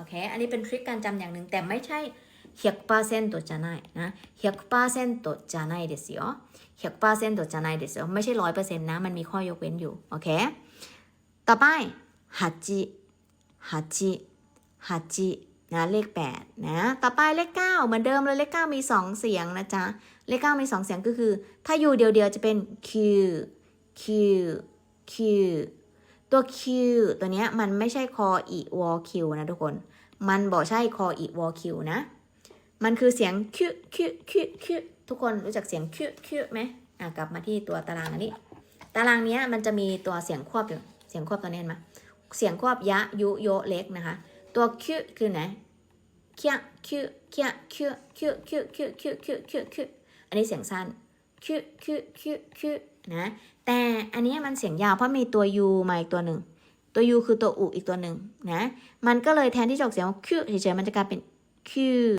โอเค อันนี้เป็นทริคการจำอย่างหนึ่งแต่ไม่ใช่100%じゃないนะ100%じゃないですよ100%じゃないですよไม่ใช่ร้อยเปอร์เซ็นต์นะ มันมีข้อยกเว้นอยู่ โอเค ต่อไปฮัจิฮัจิฮัจินะเลข8นะ ต่อไปเลข 9 เหมือนเดิมเลยเลข 9 มี 2 เสียงนะจ๊ะ เลข 9 มี 2 เสียงก็คือ ถ้าอยู่เดียวๆ จะเป็น Q Q Q ตัว Q ตัวเนี้ยมันไม่ใช่ คออีวอคิวนะทุกคน มันบอกใช่คออีวอคิวนะ มันคือเสียง Q Q Q Q ทุกคนรู้จักเสียง Q Q ไหมอะกลับมาที่ตัวตารางอันนี้ ตารางเนี้ยมันจะมีตัวเสียงควบอยู่ เสียงควบตัวนี้เห็นไหมเสียงควบยะยุโยเล็กนะคะ ตัว Q คือไหนเคียคิวเคียคิวคิวคิวคิวคิวคิวคิวคิวอันนี้เสียงสั้นคิวคิวคิวคิว นะแต่อันนี้มันเสียงยาวเพราะมีตัว u มาอีกตัวหนึ่งตัว u คือตัวอุอีกตัวหนึ่งนะมันก็เลยแทนที่จะออกเสียงว่าคิวเฉยๆมันจะกลายเป็นคิว